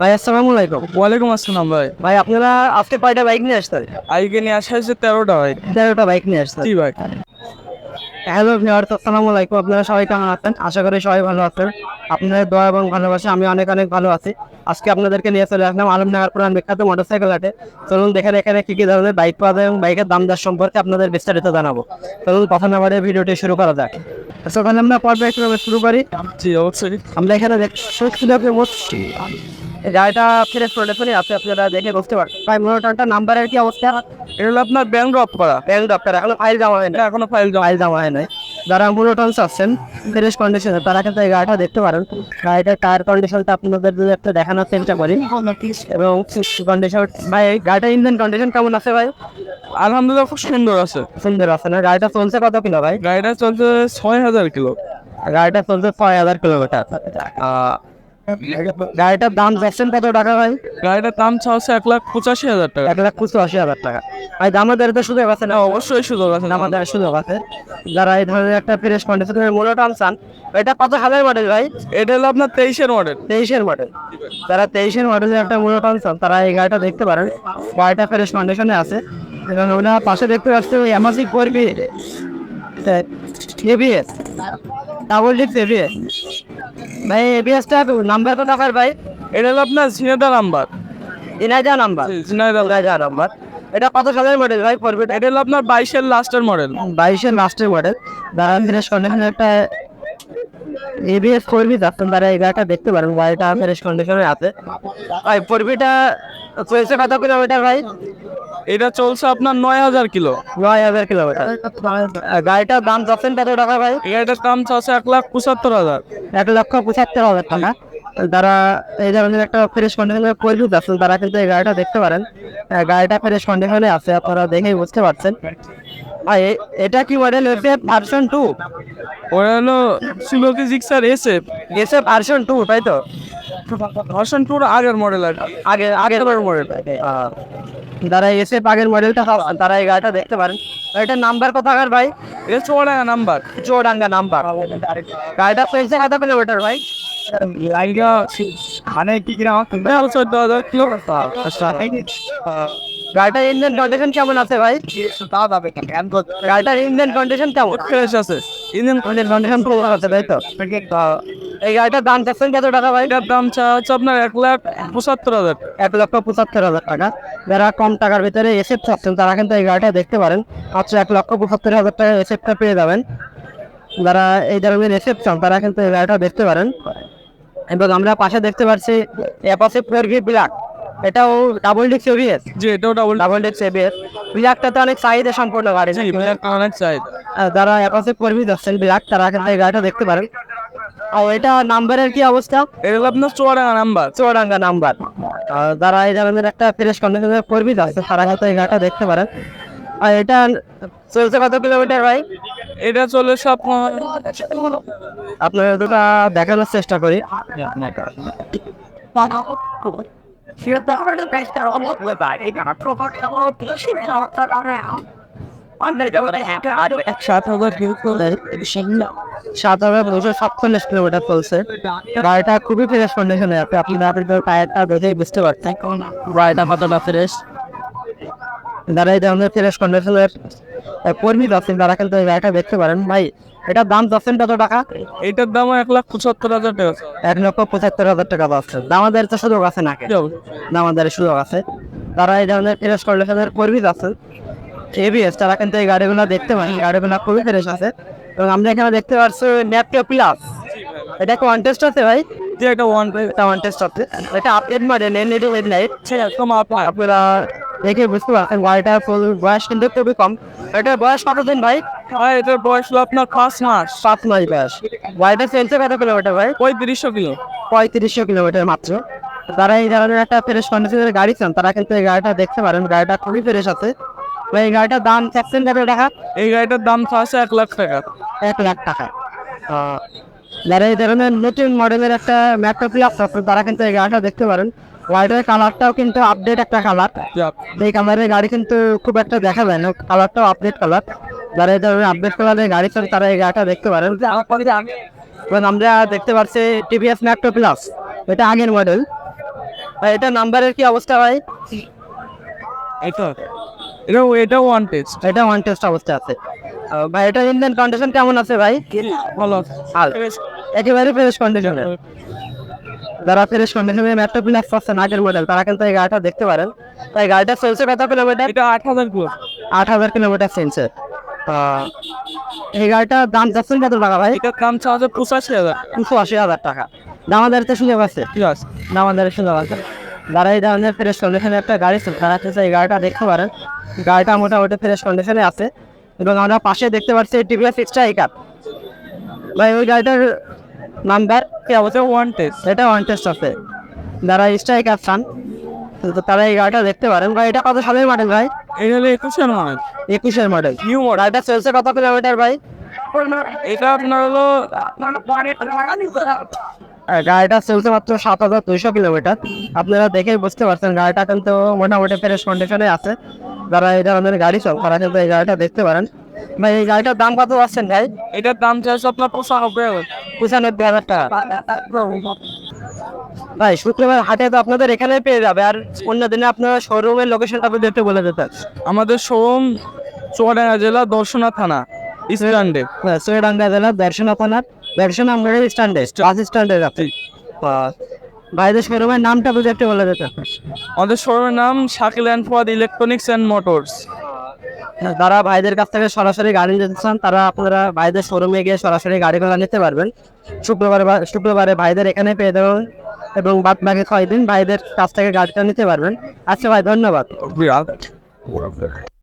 ভাই আসসালামু আলাইকুম। ওয়ালাইকুম আসসালাম ভাই। ভাই আপনারা আজকে কয়টা বাইক নিয়ে আসতেন আজকে নিয়ে আসা হয়েছে তেরোটা ভাই তেরোটা বাইক নিয়ে আসতেন জি ভাই। হ্যালো ভিউয়ার্স আসসালামু আলাইকুম। আপনারা সবাই কেমন আছেন? আশা করি সবাই ভালো আছেন। আপনাদের দোয়া এবং ভালোবাসা আমি অনেক অনেক ভালো আছি। আজকে আপনাদেরকে নিয়ে চলে আসলাম আলমনগর পুরান বিখ্যাত মোটরসাইকেল হাটে। চলুন দেখেন এখানে কি কি ধরনের বাইক পাওয়া যায় এবং বাইকের দাম দর সম্পর্কে আপনাদের বিস্তারিত জানাব। চলুন কথা না বাড়িয়ে ভিডিওটি শুরু করা যাক। তো তাহলে আমরা পর্বে শুরু করি। জি অবশ্যই। আমরা এখানে দেখছি এই গাড়িটা ফ্রেশ প্রোডাকশনই আছে আপনারা দেখে বুঝতে পারবেন ভাই মোটরটা নাম্বারের কি অবস্থা? এটা হলো আপনার ব্যাংক ড্রপ করা। ব্যাংক ডক্টর এখনও ফাইল জমা হয় না এখনও ফাইল জমা ফাইল জমা হয় নাই যারা মোনোটনস আছেন ফ্রেশ কন্ডিশনে তারা কিন্তু এই গাড়িটা দেখতে পারেন। গাড়িটার টায়ার কন্ডিশনটা আপনাদের যদি একটা দেখানোর চেষ্টা করি। এবং কন্ডিশন ভাই এই গাড়িটার ইঞ্জিন কন্ডিশন কেমন আছে ভাই? আলহামদুলিল্লাহ খুব সুন্দর আছে। সুন্দর আছে না? গাড়িটা চলছে কত কিলো ভাই? গাড়িটা চলছে ছয় হাজার কিলো। গাড়িটা চলছে ছয় হাজার কিলোমিটার। গাড়িটার দাম যাচ্ছেন কত টাকা ভাই? গাড়িটার দাম চাচ্ছে এক লাখ পঁচাশি হাজার টাকা। এক লাখ পঁচাশি হাজার টাকা। ভাই দামাদের তো সুযোগ আছে না? অবশ্যই সুযোগ আছে। দামাদের সুযোগ আছে। যারা এই ধরনের একটা ফ্রেশ কন্ডিশনের মোনোটন চান এটা কত সালের মডেল ভাই? এটা হলো আপনার তেইশের মডেল তেইশের মডেল যারা তেইশের মডেলের একটা মোনোটন চান তারা এই গাড়িটা দেখতে পারেন। গাড়িটা ফ্রেশ কন্ডিশনে আছে। এবং ওনার পাশে দেখতে পাচ্ছি ওই এমাসি করবি এবিএস ডাবল ডিক্স এবিএস ভাই এবিএসটা নাম্বার কত টাকার ভাই? এটা হলো আপনার ঝিনেদা নাম্বার ইনাজা নাম্বার ঝিনাইদা ইনাজা নাম্বার এটা কত সালের মডেল ভাই ফরবিট এটা হলো আপনার বাইশের লাস্টের মডেল বাইশের লাস্টের মডেল যারা ফ্রেশ কন্ডিশনে একটা এবিএস করবি তারা এই গাড়িটা দেখতে পারেন গাড়িটা ফ্রেশ কন্ডিশনে আছে। ভাই ফরবিটা চলছে কত কিলোমিটার ভাই? এটা চলছে আপনার নয় হাজার কিলো। নয় হাজার কিলো গাড়িটার দাম যাচ্ছেন কত টাকা ভাই? গাড়িটার দাম চাচ্ছে এক লাখ পঁচাত্তর হাজার। এক লক্ষ পঁচাত্তর হাজার টাকা। যারা এই ধরনের একটা ফ্রেশ কন্ডিশনে করবি যাচ্ছেন তারা কিন্তু এই গাড়িটা দেখতে পারেন। গাড়িটা ফ্রেশ কন্ডিশনে আছে আপনারা দেখেই বুঝতে পারছেন। ভাই এটা কি মডেল হচ্ছে ভার্সন টু ওটা হলো সুলকি জিক্সার এসএফ এসে ভার্সন টু তাই তো? ভার্সন টুর আগের মডেল আর আগে আগের মডেল যারা এসে আগের মডেলটা তারা এই গাড়িটা দেখতে পারেন। এটার নাম্বার কত আগার ভাই? এটা চৌড়া নাম্বার চৌডাঙ্গা নাম্বার গাড়িটা পেয়েছে কত কিলোমিটার ভাই? লাইগা খানে কি কিনা চোদ্দ হাজার কিলো গাড়িটার ইঞ্জিন কন্ডিশন কেমন আছে ভাই? গাড়িটার ইঞ্জিন কন্ডিশন কেমন? ফ্রেশ আছে। ইঞ্জিন কন্ডিশন খুব আছে তাই তো? তো এই গাড়িটার দাম চাচ্ছেন কত টাকা ভাই? এটার দাম চা হচ্ছে আপনার এক লাখ পঁচাত্তর হাজার। এক লক্ষ পঁচাত্তর হাজার টাকা। যারা কম টাকার ভিতরে এসএফ চাচ্ছেন তারা কিন্তু এই গাড়িটা দেখতে পারেন। মাত্র এক লক্ষ পঁচাত্তর হাজার টাকা এসএফটা পেয়ে যাবেন। যারা এই ধরনের এসএফ চান তারা কিন্তু এই গাড়িটা দেখতে পারেন। এবং আমরা পাশে দেখতে পাচ্ছি অ্যাপাসে ফোর ভি ব্ল্যাক এটাও ডাবল ডিক্স এবিএস জি এটাও ডাবল ডাবল ডিক্স এবিএস ব্ল্যাকটা তো অনেক চাহিদা সম্পূর্ণ গাড়ি অনেক আহ, যারা অ্যাপাসে ফোর ভি যাচ্ছেন ব্ল্যাক তারা কিন্তু এই গাড়িটা দেখতে পারেন। ও এটা নাম্বারের কি অবস্থা? এটা হলো আপনার চৌড়া নাম্বার। চুয়াডাঙ্গা নাম্বার। যারা এই ধরনের একটা ফ্রেশ কন্ডিশনের কর্মী আছে তারা হয়তো এই গাড়িটা দেখতে পারেন। আর এটা চলছে কত কিলোমিটার ভাই? এটা চলে সব আপনার দুটা দেখানোর চেষ্টা করি। সাত হাজার সাত হাজার দুশো সাতচল্লিশ কিলোমিটার চলছে গাড়িটা খুবই ফ্রেশ কন্ডিশনে আছে আপনি টায়ারটা বুঝতে পারছেন গাড়িটা কতটা ফ্রেশ যারা এই ধরনের ফ্রেশ কন্ডিশনের কর্মী যাচ্ছেন তারা কিন্তু এই গাড়িটা দেখতে পারেন ভাই এটার দাম যাচ্ছেন কত টাকা এটার দাম এক লাখ পঁচাত্তর হাজার টাকা এক লক্ষ পঁচাত্তর হাজার টাকা পাচ্ছে দামাদের তো সুযোগ আছে নাকি? দামাদের সুযোগ আছে। তারা এই ধরনের ফ্রেশ কন্ডিশনের কর্মী যাচ্ছেন এবিএস তারা কিন্তু এই গাড়িগুলো দেখতে পান গাড়িগুলো খুবই ফ্রেশ আছে। এবং আমরা এখানে দেখতে পাচ্ছি ন্যাপটো প্লাস এটা কন্টেস্ট আছে ভাই? যে একটা ওয়ান এটা কন্টেস্ট আছে এটা আপডেট মডেল এনএডি হেডলাইট একদম আপনার আপনারা দেখে বুঝতে পারছেন গাড়িটার বয়স কিন্তু খুবই কম। এটার বয়স কত দিন ভাই হ্যাঁ এটার বয়স হলো আপনার পাঁচ মাস। পাঁচ মাস বয়স। গাড়িটা চলছে কত কিলোমিটার ভাই? পঁয়ত্রিশশো কিলো। পঁয়ত্রিশশো কিলোমিটার মাত্র। যারা এই ধরনের একটা ফ্রেশ কন্ডিশনের গাড়ি চান তারা কিন্তু এই গাড়িটা দেখতে পারেন। গাড়িটা খুবই ফ্রেশ আছে। এই গাড়িটার দাম চাচ্ছেন কত টাকা এই গাড়িটার দাম আছে এক লাখ টাকা। এক লাখ টাকা। যারা এই ধরনের নতুন মডেলের একটা প্লাস আছে তারা কিন্তু এই গাড়িটা দেখতে পারেন। গাড়িটার কালারটাও কিন্তু আপডেট একটা কালার এই কালারের গাড়ি কিন্তু খুব একটা দেখা যায় না কালারটাও আপডেট কালার যারা এই ধরনের আপডেট কালারের গাড়ি চান তারা এই গাড়িটা দেখতে পারেন। এবং আমরা দেখতে পাচ্ছি টিভিএস ম্যাকটো প্লাস এটা আগের মডেল এটা নাম্বারের কি অবস্থা ভাই? এটা এটা এটা ওয়ান টেস্ট এটা ওয়ান টেস্ট অবস্থা আছে। ভাই এটা ইন্ডিয়ান কন্ডিশন কেমন আছে ভাই? ভালো একেবারে ফ্রেশ কন্ডিশনে যারা ফ্রেশ কন্ডিশনে ম্যাটটা প্লাস পাচ্ছেন আগের মডেল তারা কিন্তু এই গাড়িটা দেখতে পারেন। তাই গাড়িটা চলছে কত কিলোমিটার এটা আট হাজার আট হাজার কিলোমিটার চলছে। এই গাড়িটার দাম যাচ্ছেন কত টাকা ভাই? এটার দাম চা হাজার পঁচাশি হাজার। আশি হাজার টাকা। দামাদারিতে সুযোগ আছে? ঠিক আছে। দামাদারি সুযোগ আছে। যারা এই ধরনের ফ্রেশ কন্ডিশনে একটা গাড়ি ছিল তারা হচ্ছে এই গাড়িটা দেখতে পারেন। গাড়িটা মোটামুটি ফ্রেশ কন্ডিশনে আছে। এবং আমরা পাশে দেখতে পাচ্ছি টিভিএস এক্সট্রা একাপ ভাই ওই গাড়িটার নাম্বার কি অবস্থা ওয়ান টেস্ট এটা ওয়ান টেস্ট আছে। যারা স্ট্রাইক চান তো তারা এই গাড়িটা দেখতে পারেন। ভাই এটা কত সালের মডেল ভাই? এটা হলো একুশের মডেল একুশের মডেল নিউ মডেল এটা চলছে কত কিলোমিটার ভাই? এটা আপনার হলো গাড়িটা চলছে মাত্র সাত হাজার দুইশো কিলোমিটার। আপনারা দেখেই বুঝতে পারছেন গাড়িটা কিন্তু মোটামুটি ফ্রেশ কন্ডিশনে আছে। যারা এই ধরনের গাড়ি চল তারা কিন্তু এই গাড়িটা দেখতে পারেন। ভাই এই গাড়িটার দাম কত পাচ্ছেন ভাই? এটার দাম চাইছে আপনার পঁচানব্বই পঁচানব্বই হাজার টাকা। ভাই শুক্রবার হাটে তো আপনাদের এখানে পেয়ে যাবে। আর অন্য দিনে আপনারা শোরুমের লোকেশনটা আপনি একটু বলে দিতেন। আমাদের শোরুম চুয়াডাঙ্গা জেলা দর্শনা থানা। স্ট্যান্ডে সোয়েডাঙ্গা জেলার দর্শনা থানার দর্শনা আমগড়ের স্ট্যান্ডে বাস স্ট্যান্ডে আপনি ভাইদের শোরুমের নামটা বুঝে একটু বলে দিতেন আমাদের শোরুমের নাম Shakil and Fuad electronics and motors যারা ভাইদের কাছ থেকে সরাসরি গাড়ি নিতে চান তারা আপনারা ভাইদের শোরুমে গিয়ে সরাসরি গাড়িগুলো নিতে পারবেন। শুক্রবারে শুক্রবারে ভাইদের এখানে পেয়ে দেবেন এবং বাদ বাকি ছয় দিন ভাইদের কাছ থেকে গাড়িটা নিতে পারবেন। আচ্ছা ভাই ধন্যবাদ।